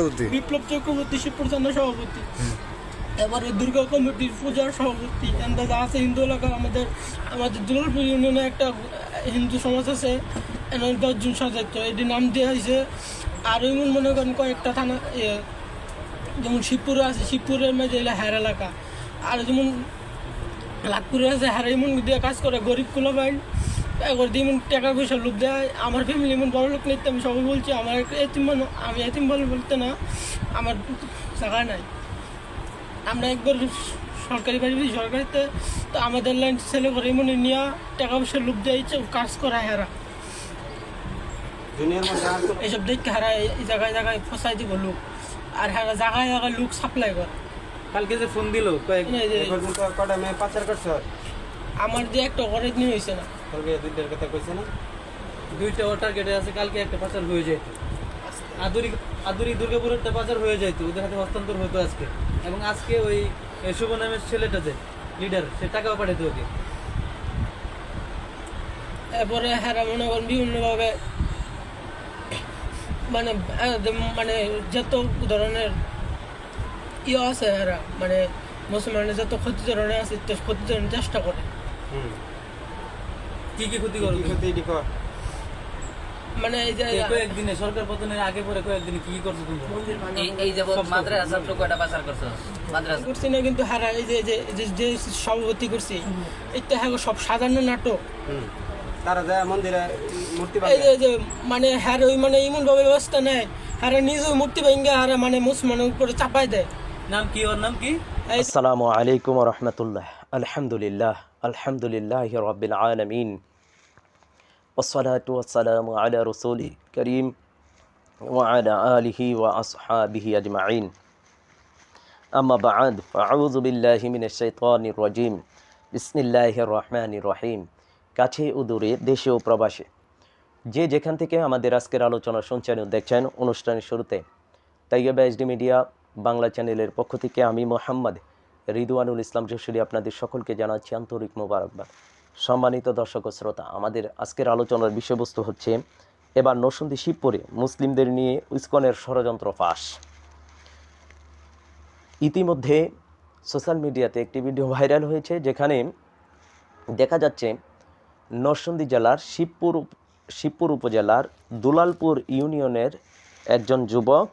চক্রবর্তী? বিপ্লব চক্রবর্তী শিবপ্রচন্ড সভাপতি। এবারে দুর্গা কমিটির পূজার সভাপতি এন্দাজ আছে হিন্দু এলাকা, আমাদের আমাদের দুর্গাপুর ইউনিয়নে একটা হিন্দু সমাজ আছে দশজন সদস্য এটি নাম দেওয়া হয়েছে আর এমন মনে করেন কয়েকটা থানা যেমন শিবপুরে আছে, শিবপুরের মাঝে এলা হ্যার এলাকা। আর যেমন লাখপুরে আছে হ্যার এমন দিয়ে কাজ করে, গরিব কুলো বাইন এবার টাকা পয়সা লোক দেয় আমার ফ্যামিলি এমন বড় লোক নিতে আমি সবাই বলছি আমার একটা এতিম মানুষ আমি এতিম বলে বলতে না আমার জায়গা নাই। আমরা একবার সরকারি বাড়ি সরকারিতে তো আমাদের লাইন ছেলে করে এমন নিয়ে টাকা পয়সা লোক দিয়েছে কাজ করা হেরা। এইসব দেখে হারা এই জায়গায় জায়গায় ফসাই দিব লোক। আর হারা জায়গায় জায়গায় লোক সাপ্লাই করে। কালকে যে ফোন দিল কয়েক এই যে এ কটা মেয়ে পাচার করছ? আমার যে একটা অরেজ নিয়ে হয়েছে না। তোকে দুইটার কথা কইছে না? দুইটা ওটার গেটে আছে কালকে একটা পাচার হয়ে যেত আদুরি আদুরি দুর্গাপুরের একটা পাচার হয়ে যেত ওদের হাতে হস্তান্তর হতো আজকে। এবং আজকে ওই শুভ নামের ছেলেটা যে লিডার সে টাকাও পাঠাতো ওকে। এরপরে হেরা মনে করেন বিভিন্নভাবে মানে মানে যত ধরনের ইয়ে আছে হেরা মানে মুসলমানের যত ক্ষতি ধরনের আছে ক্ষতি ধরনের চেষ্টা করে। হুম। কি কি ক্ষতি ক্ষতি কর। মানে এই যে কয়েকদিনে সরকার পতনের আগে পরে কয়েকদিনে কি কি করছ তোমরা এই এই মাদ্রাসা ছাত্র কয়টা পাচার করছ? মাদ্রাসা। করছি না কিন্তু হারা এই যে যে যে- সভাপতি করছি এটা হ্যাঁ সব সাধারণ নাটক। তারা যায় মন্দিরে মূর্তি এই যে যে মানে হ্যাঁ ওই মানে এমন ভাবে ব্যবস্থা নেয় নিজ মূর্তি ভেঙ্গে হারা মানে মুসলমানের উপরে চাপাই দেয়। নাম কি ওর নাম কি? এই আসসালামু আলাইকুম রহমতুল্লাহ। আলহামদুলিল্লাহ আলহামদুলিল্লাহ রবিল আলমিন। والصلاة والسلام على رسول كريم وعلى آله وأصحابه أجمعين أما بعد فأعوذ بالله من الشيطان الرجيم بسم الله الرحمن الرحيم কাছে ও দূরে দেশে ও প্রবাসে যে যেখান থেকে আমাদের আজকের আলোচনা শুনছেন ও দেখছেন অনুষ্ঠানের শুরুতে তাইয়াবা এইচডি মিডিয়া বাংলা চ্যানেলের পক্ষ থেকে আমি মোহাম্মদ রিদুয়ানুল ইসলাম জসুরি আপনাদের সকলকে জানাচ্ছি আন্তরিক মোবারকবাদ সম্মানিত দর্শক শ্রোতা, আমাদের আজকের আলোচনার বিষয়বস্তু হচ্ছে, এবার নরসন্দী শিবপুরে মুসলিমদের নিয়ে ইসকনের ষড়যন্ত্র ফাঁস। ইতিমধ্যে সোশ্যাল মিডিয়াতে একটি ভিডিও ভাইরাল হয়েছে, যেখানে দেখা যাচ্ছে নরসন্দী জেলার শিবপুর শিবপুর উপজেলার দুলালপুর ইউনিয়নের একজন যুবক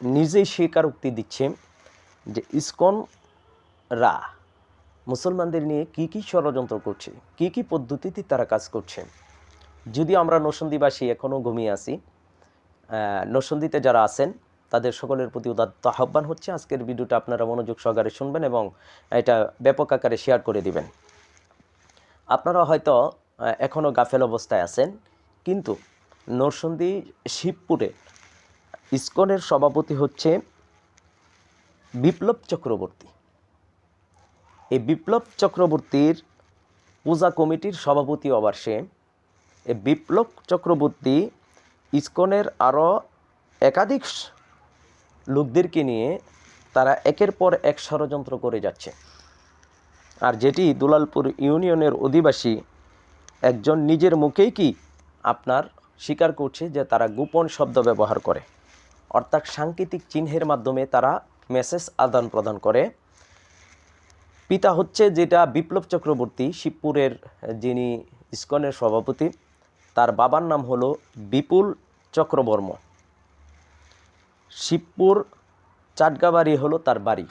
নিজেই স্বীকারোক্তি দিচ্ছে যে ইসকনরা মুসলমানদের নিয়ে কি কি ষড়যন্ত্র করছে? কি কি পদ্ধতিতে তারা কাজ করছে? যদি আমরা নসন্দিবাসী এখনও ঘুমিয়ে আছি আহ, নরসন্দীতে যারা আছেন তাদের সকলের প্রতি উদাত্ত আহ্বান হচ্ছে। আজকের ভিডিওটা আপনারা মনোযোগ সহকারে শুনবেন এবং এটা ব্যাপক আকারে শেয়ার করে দিবেন। আপনারা হয়তো এখনও গাফেল অবস্থায় আছেন কিন্তু নরসন্দী শিবপুরে ইস্কনের সভাপতি হচ্ছে বিপ্লব চক্রবর্তী। এই বিপ্লব চক্রবর্তীর পূজা কমিটির সভাপতি আবার সে, এই বিপ্লব চক্রবর্তী ইসকনের আরও একাধিক লোকদেরকে নিয়ে তারা একের পর এক ষড়যন্ত্র করে যাচ্ছে। আর যেটি দুলালপুর ইউনিয়নের অধিবাসী একজন নিজের মুখেই কি আপনার স্বীকার করছে যে তারা গোপন শব্দ ব্যবহার করে। অর্থাৎ সাংকেতিক চিহ্নের মাধ্যমে তারা মেসেজ আদান প্রদান করে। পিতা হচ্ছে যেটা বিপ্লব চক্রবর্তী শিবপুরের, যিনি ইস্কনের সভাপতি, তার বাবার নাম হলো বিপুল চক্রবর্ম। শিবপুর চাটগাবাড়ি হলো তার বাড়ি।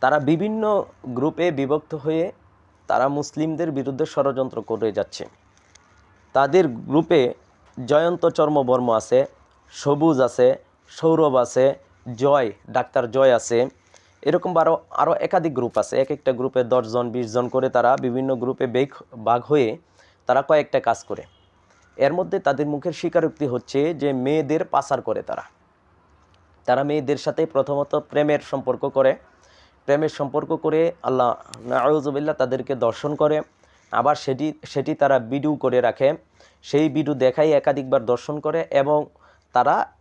তারা বিভিন্ন গ্রুপে বিভক্ত হয়ে তারা মুসলিমদের বিরুদ্ধে ষড়যন্ত্র করে যাচ্ছে। তাদের গ্রুপে জয়ন্ত চর্মবর্ম আছে, সবুজ আছে, সৌরভ আছে, জয়, ডাক্তার জয় আছে এরকম আরও আরও একাধিক গ্রুপ আছে। এক একটা গ্রুপে দশজন বিশজন করে তারা বিভিন্ন গ্রুপে বেগ ভাগ হয়ে তারা কয়েকটা কাজ করে। এর মধ্যে তাদের মুখের স্বীকারোক্তি হচ্ছে যে মেয়েদের পাচার করে তারা। তারা মেয়েদের সাথে প্রথমত প্রেমের সম্পর্ক করে। প্রেমের সম্পর্ক করে আল্লাহ নাউজুবিল্লাহ তাদেরকে দর্শন করে। আবার সেটি সেটি তারা বিডু করে রাখে। সেই বিডু দেখাই একাধিকবার দর্শন করে এবং তারা,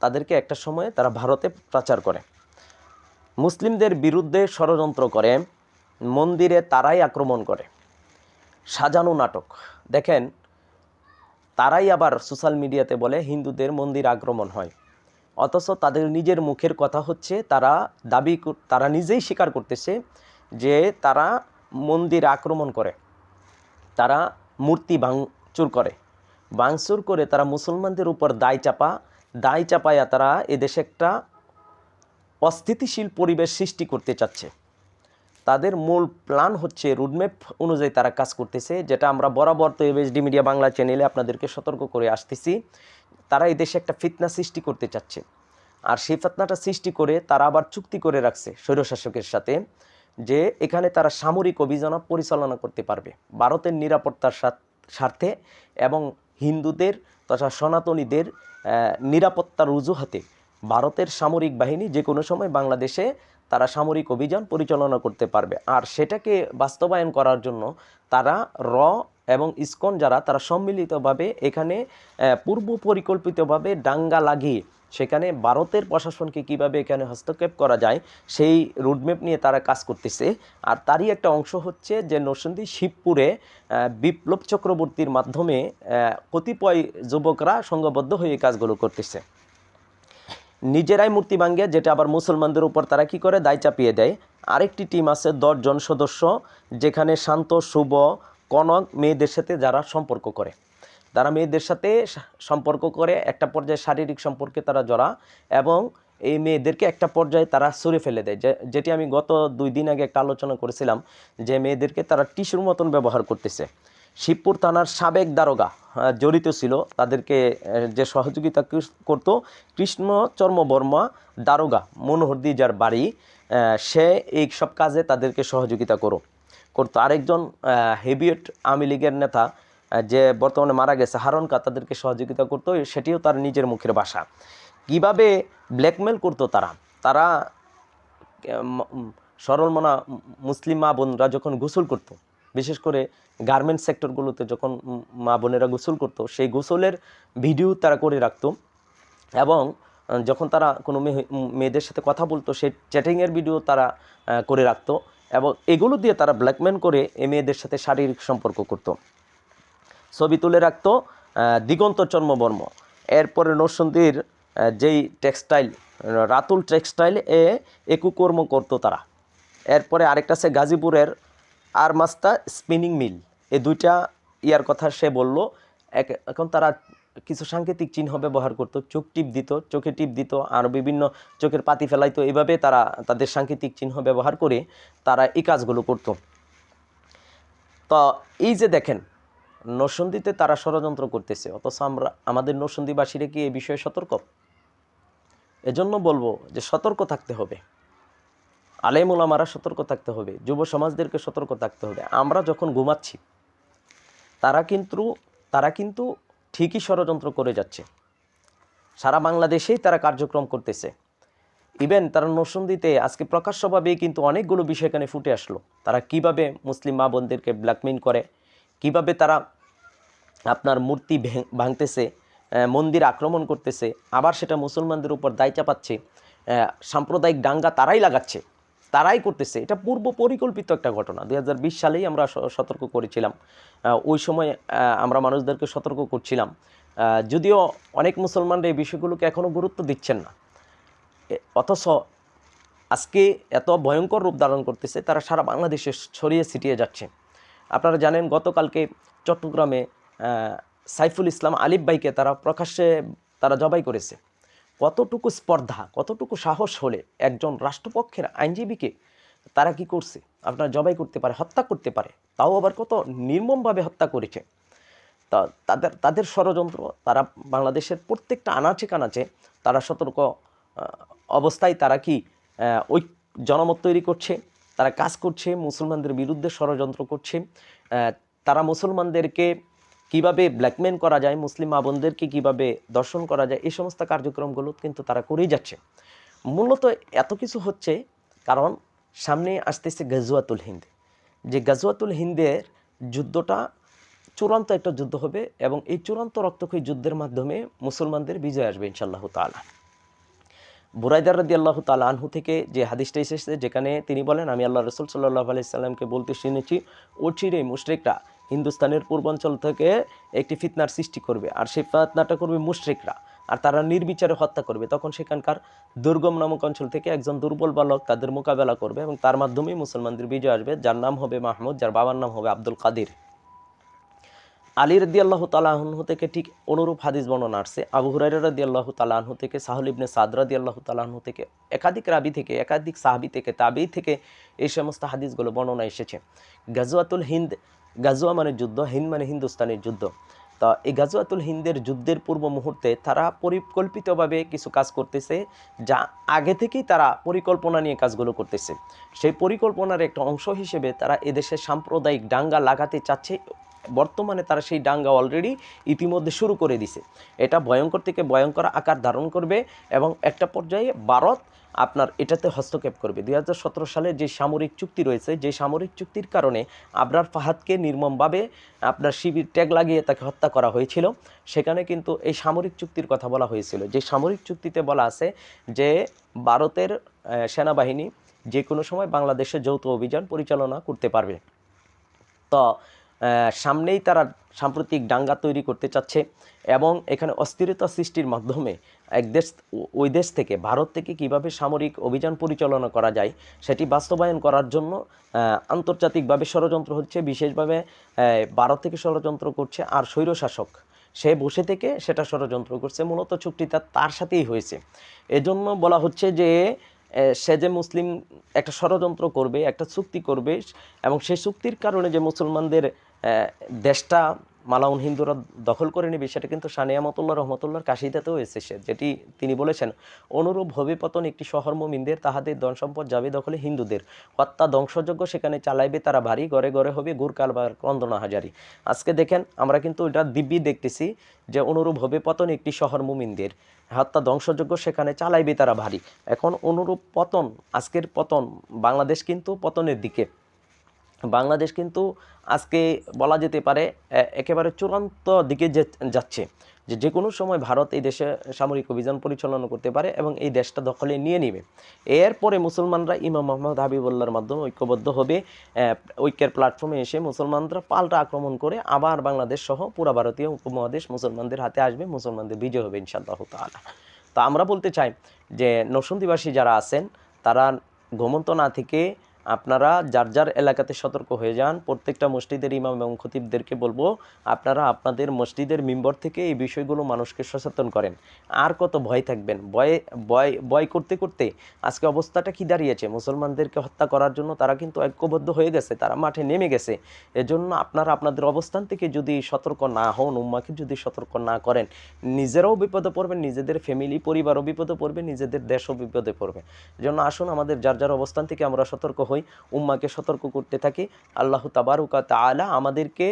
তাদেরকে একটা সময়ে তারা ভারতে প্রচার করে। মুসলিমদের বিরুদ্ধে ষড়যন্ত্র করে, মন্দিরে তারাই আক্রমণ করে। সাজানো নাটক। দেখেন, তারাই আবার সোশ্যাল মিডিয়াতে বলে হিন্দুদের মন্দির আক্রমণ হয়। অথচ তাদের নিজের মুখের কথা হচ্ছে, তারা দাবি তারা নিজেই স্বীকার করতেছে যে তারা মন্দির আক্রমণ করে। তারা মূর্তি ভাঙচুর করে। ভাঙচুর করে তারা মুসলমানদের উপর দায় চাপা, দায় চাপায়া তারা এদেশে একটা অস্থিতিশীল পরিবেশ সৃষ্টি করতে চাচ্ছে। তাদের মূল প্ল্যান হচ্ছে রুডম্যাপ অনুযায়ী তারা কাজ করতেছে, যেটা আমরা বরাবর তো এবিএসডি মিডিয়া বাংলা চ্যানেলে আপনাদেরকে সতর্ক করে আসতেছি। তারা এই দেশে একটা ফিতনা সৃষ্টি করতে চাচ্ছে। আর সেই ফিতনাটা সৃষ্টি করে তারা আবার চুক্তি করে রাখছে স্বৈরশাসকের সাথে, যে এখানে তারা সামরিক অভিযান পরিচালনা করতে পারবে। ভারতের নিরাপত্তার স্বার্থে এবং হিন্দুদের তথা সনাতনীদের নিরাপত্তার অজুহাতে ভারতের সামরিক বাহিনী যে কোনো সময় বাংলাদেশে তারা সামরিক অভিযান পরিচালনা করতে পারবে। আর সেটাকে বাস্তবায়ন করার জন্য তারা র এবং ইসকন যারা, তারা সম্মিলিতভাবে এখানে পূর্ব পরিকল্পিতভাবে ডাঙ্গা লাগিয়ে সেখানে ভারতের প্রশাসনকে কীভাবে এখানে হস্তক্ষেপ করা যায়, সেই রুটম্যাপ নিয়ে তারা কাজ করতেছে। আর তারই একটা অংশ হচ্ছে যে নরসিংদী শিবপুরে বিপ্লব চক্রবর্তীর মাধ্যমে কতিপয় যুবকরা সংঘবদ্ধ হয়ে কাজগুলো করতেছে। নিজেরাই মূর্তি ভাঙ্গে যেটা আবার মুসলমানদের উপর তারা কি করে? দায় চাপিয়ে দেয়। আরেকটি টিম আছে দশজন সদস্য, যেখানে শান্ত, শুভ, কনক মেয়েদের সাথে যারা সম্পর্ক করে। তারা মেয়েদের সাথে সম্পর্ক করে, একটা পর্যায়ে শারীরিক সম্পর্কে তারা জড়া এবং এই মেয়েদেরকে একটা পর্যায়ে তারা সরে ফেলে দেয়। যেটি আমি গত দুই দিন আগে একটা আলোচনা করেছিলাম যে, মেয়েদেরকে তারা টিস্যুর মতন ব্যবহার করতেছে। শিবপুর থানার সাবেক দারোগা জড়িত ছিল। তাদেরকে যে সহযোগিতা করতো কৃষ্ণচর্ম বর্মা দারোগা মনোহরদি যার বাড়ি সে এই সব কাজে তাদেরকে সহযোগিতা করো, করতো। আরেকজন হেভিয়েট আওয়ামী লীগের নেতা যে বর্তমানে মারা গেছে, হারনকা, তাদেরকে সহযোগিতা করতো। সেটিও তার নিজের মুখের বাসা কীভাবে ব্ল্যাকমেল করতো তারা? তারা সরলমনা মুসলিম মা বোনরা যখন গোসল করতো বিশেষ করে গার্মেন্টস সেক্টরগুলোতে যখন মা বোনেরা গোসল করতো, সেই গোসলের ভিডিও তারা করে রাখতো এবং যখন তারা কোনো মেয়ে মেয়েদের সাথে কথা বলতো, সেই চ্যাটিংয়ের ভিডিও তারা করে রাখতো এবং এগুলো দিয়ে তারা ব্ল্যাকমেল করে এ মেয়েদের সাথে শারীরিক সম্পর্ক করতো। ছবি তুলে রাখতো দিগন্ত চর্মবর্ম। এরপরে নরসন্দির যেই টেক্সটাইল রাতুল টেক্সটাইল এ একুকর্ম করতো তারা। এরপরে আরেকটা আছে গাজীপুরের আর মাস্তা স্পিনিং মিল এই দুইটা ইয়ার কথা সে বলল। এক- এখন তারা কিছু সাংকেতিক চিহ্ন ব্যবহার করতো। চোখ টিপ দিত, চোখে টিপ দিত, আর বিভিন্ন চোখের পাতি ফেলাইতো। এভাবে তারা তাদের সাংকেতিক চিহ্ন ব্যবহার করে তারা এই কাজগুলো করতো। তো এই যে দেখেন নরসন্দিতে তারা ষড়যন্ত্র করতেছে। অথচ আমরা, আমাদের নসন্দিবাসীরা কি এই বিষয়ে সতর্ক? এজন্য বলব যে সতর্ক থাকতে হবে। আলেমুলামারা সতর্ক থাকতে হবে, যুব সমাজদেরকে সতর্ক থাকতে হবে। আমরা যখন ঘুমাচ্ছি, তারা কিন্তু তারা কিন্তু ঠিকই ষড়যন্ত্র করে যাচ্ছে। সারা বাংলাদেশেই তারা কার্যক্রম করতেছে। ইভেন তারা নরসন্দিতে আজকে প্রকাশ্যভাবেই কিন্তু অনেকগুলো বিষয় এখানে ফুটে আসলো। তারা কীভাবে মুসলিম মা বোনদেরকে ব্ল্যাকমেইল করে, কীভাবে তারা আপনার মূর্তি ভাঙতেছে মন্দির আক্রমণ করতেছে, আবার সেটা মুসলমানদের উপর দায় চাপাচ্ছে সাম্প্রদায়িক দাঙ্গা তারাই লাগাচ্ছে। তারাই করতেছে। এটা পূর্ব পরিকল্পিত একটা ঘটনা। দু হাজার বিশ সালেই আমরা সতর্ক করেছিলাম। ওই সময় আমরা মানুষদেরকে সতর্ক করছিলাম। যদিও অনেক মুসলমানরা এই বিষয়গুলোকে এখনও গুরুত্ব দিচ্ছেন না। অথচ আজকে এত ভয়ঙ্কর রূপ ধারণ করতেছে, তারা সারা বাংলাদেশে ছড়িয়ে ছিটিয়ে যাচ্ছে। আপনারা জানেন, গতকালকে চট্টগ্রামে সাইফুল ইসলাম আলিফ ভাইকে তারা প্রকাশ্যে তারা জবাই করেছে। কতটুকু স্পর্ধা, কতটুকু সাহস হলে একজন রাষ্ট্রপক্ষের আইনজীবীকে তারা কি করছে? আপনার জবাই করতে পারে, হত্যা করতে পারে, তাও আবার কত নির্মমভাবে হত্যা করেছে? তা তাদের তাদের ষড়যন্ত্র, তারা বাংলাদেশের প্রত্যেকটা আনাচে কানাচে তারা সতর্ক অবস্থায় তারা কি ওই জনমত তৈরি করছে, তারা কাজ করছে, মুসলমানদের বিরুদ্ধে ষড়যন্ত্র করছে তারা মুসলমানদেরকে কীভাবে ব্ল্যাকমেন করা যায়, মুসলিম মা বোনদেরকে কীভাবে দর্শন করা যায়, এই সমস্ত কার্যক্রমগুলো কিন্তু তারা করেই যাচ্ছে। মূলত এত কিছু হচ্ছে কারণ সামনে আসতেছে গাজুয়াতুল হিন্দ। যে গাজুয়াতুল হিন্দের যুদ্ধটা চূড়ান্ত একটা যুদ্ধ হবে এবং এই চূড়ান্ত রক্তক্ষয়ী যুদ্ধের মাধ্যমে মুসলমানদের বিজয় আসবে ইনশাল্লাহ তাআলা। বুরাইদার রাদি আল্লাহ তালা আনহু থেকে যে হাদিসটা এসেছে, যেখানে তিনি বলেন, আমি আল্লাহ রসুল সাল্লাহ আলাইসাল্লামকে বলতে শুনেছি, ও চিরে মুশরিকরা হিন্দুস্তানের পূর্বাঞ্চল থেকে একটি ফিতনার সৃষ্টি করবে। আর সেই ফিতনাটা করবে মুশরিকরা। আর তারা নির্বিচারে হত্যা করবে। তখন সেখানকার দুর্গম নামক অঞ্চল থেকে একজন দুর্বল বালক তাদের মোকাবেলা করবে এবং তার মাধ্যমেই মুসলমানদের বিজয় আসবে। যার নাম হবে মাহমুদ, যার বাবার নাম হবে আব্দুল কাদির। আলী রদি আল্লাহ তালাহু থেকে ঠিক অনুরূপ হাদিস বর্ণনা আসছে। আবু হুরাইরা রদি আল্লাহ তালাহু থেকে, সাহুল ইবনে সাদ রাদি আল্লাহ তালাহু থেকে, একাধিক রাবি থেকে, একাধিক সাহাবি থেকে তাবি থেকে এই সমস্ত হাদিসগুলো বর্ণনা এসেছে। গাজওয়াতুল হিন্দ গাজওয়া মানে যুদ্ধ, হিন্দ মানে হিন্দুস্তানের যুদ্ধ। তা এই গাজওয়াতুল হিন্দের যুদ্ধের পূর্ব মুহূর্তে তারা পরিকল্পিতভাবে কিছু কাজ করতেছে, যা আগে থেকেই তারা পরিকল্পনা নিয়ে কাজগুলো করতেছে। সেই পরিকল্পনার একটা অংশ হিসেবে তারা এদেশে সাম্প্রদায়িক ডাঙ্গা লাগাতে চাচ্ছে, বর্তমানে তারা সেই ডাঙ্গা অলরেডি ইতিমধ্যে শুরু করে দিছে। এটা ভয়ঙ্কর থেকে ভয়ঙ্কর আকার ধারণ করবে এবং একটা পর্যায়ে ভারত আপনার এটাতে হস্তক্ষেপ করবে। দুই হাজার সতেরো সালে যে সামরিক চুক্তি রয়েছে, যে সামরিক চুক্তির কারণে আবরার ফাহাদকে নির্মমভাবে আপনার শিবির ট্যাগ লাগিয়ে তাকে হত্যা করা হয়েছিল। সেখানে কিন্তু এই সামরিক চুক্তির কথা বলা হয়েছিল। যে সামরিক চুক্তিতে বলা আছে যে ভারতের সেনাবাহিনী যে কোনো সময় বাংলাদেশে যৌথ অভিযান পরিচালনা করতে পারবে। তো সামনেই তারা সাম্প্রতিক দাঙ্গা তৈরি করতে চাচ্ছে এবং এখানে অস্থিরতা সৃষ্টির মাধ্যমে এক দেশ, ওই দেশ থেকে, ভারত থেকে কীভাবে সামরিক অভিযান পরিচালনা করা যায় সেটি বাস্তবায়ন করার জন্য আন্তর্জাতিকভাবে ষড়যন্ত্র হচ্ছে, বিশেষভাবে ভারত থেকে ষড়যন্ত্র করছে আর স্বৈরশাসক। সে বসে থেকে সেটা ষড়যন্ত্র করছে, মূলত চুক্তিটা তার সাথেই হয়েছে। এজন্য বলা হচ্ছে যে সে যে মুসলিম একটা ষড়যন্ত্র করবে, একটা চুক্তি করবে এবং সেই চুক্তির কারণে যে মুসলমানদের দেশটা মালাউন হিন্দুরা দখল করে নেবে, সেটা কিন্তু সানিয়ামতুল্লাহ রহমতুল্লাহর কাশিদাতেও এসেছে, যেটি তিনি বলেছেন, অনুরূপ পতন একটি শহর মমিনদের তাহাদের ধন সম্পদ যাবে দখলে হিন্দুদের। হত্যা ধ্বংসযোগ্য সেখানে চালাইবে, তারা ভারী ঘরে ঘরে হবে গুর কালবার ক্রন্দনা হাজারি আজকে দেখেন, আমরা কিন্তু এটা দিব্যি দেখতেছি যে, অনুরূপ হবে পতন একটি শহর মুমিনদের হত্যা ধ্বংসযোগ্য সেখানে চালাইবে তারা ভারী। এখন অনুরূপ পতন, আজকের পতন, বাংলাদেশ কিন্তু পতনের দিকে। বাংলাদেশ কিন্তু আজকে বলা যেতে পারে একেবারে চূড়ান্ত দিকে যাচ্ছে। যে যে কোনো সময় ভারত এই দেশে সামরিক অভিযান পরিচালনা করতে পারে এবং এই দেশটা দখলে নিয়ে নেবে। এরপরে মুসলমানরা ইমাম মোহাম্মদ হাবিবুল্লাহর মাধ্যমে ঐক্যবদ্ধ হবে ঐক্যের প্ল্যাটফর্মে এসে মুসলমানরা পাল্টা আক্রমণ করে আবার বাংলাদেশ সহ পুরা ভারতীয় উপমহাদেশ মুসলমানদের হাতে আসবে, মুসলমানদের বিজয় হবে ইনশাআল্লাহ তাআলা। তো আমরা বলতে চাই যে নরসন্দিবাসী যারা আছেন, তারা ঘুমন্ত না থেকে আপনারা যার যার এলাকাতে সতর্ক হয়ে যান, প্রত্যেকটা মসজিদের ইমাম এবং খতিবদেরকে বলব, আপনারা আপনাদের মসজিদের মেম্বর থেকে এই বিষয়গুলো মানুষকে সচেতন করেন। আর কত ভয় থাকবেন? ভয়ে, ভয় ভয় করতে করতে আজকে অবস্থাটা কি দাঁড়িয়েছে? মুসলমানদেরকে হত্যা করার জন্য তারা কিন্তু ঐক্যবদ্ধ হয়ে গেছে, তারা মাঠে নেমে গেছে। এজন্য আপনারা আপনাদের অবস্থান থেকে যদি সতর্ক না হন, উম্মাকে যদি সতর্ক না করেন, নিজেরাও বিপদে পড়বেন, নিজেদের ফ্যামিলি পরিবারও বিপদে পড়বে, নিজেদের দেশও বিপদে পড়বে। এজন্য আসুন আমাদের যার যার অবস্থান থেকে আমরা সতর্ক হই। উম্মাকে সতর্ক করতে থাকে। আল্লাহ তাবারুকা তালা আমাদেরকে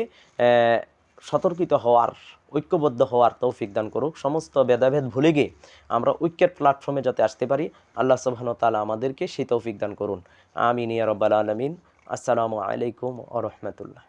সতর্কিত হওয়ার, ঐক্যবদ্ধ হওয়ার তৌফিক দান করুক। সমস্ত ভেদাভেদ ভুলে গিয়ে আমরা ঐক্যের প্ল্যাটফর্মে যাতে আসতে পারি, আল্লাহ সুবহানাহু তালা আমাদেরকে সেই তৌফিক দান করুন। আমিন ইয়া আলমিন আলামিন। আসসালামু আলাইকুম ও রাহমাতুল্লাহ।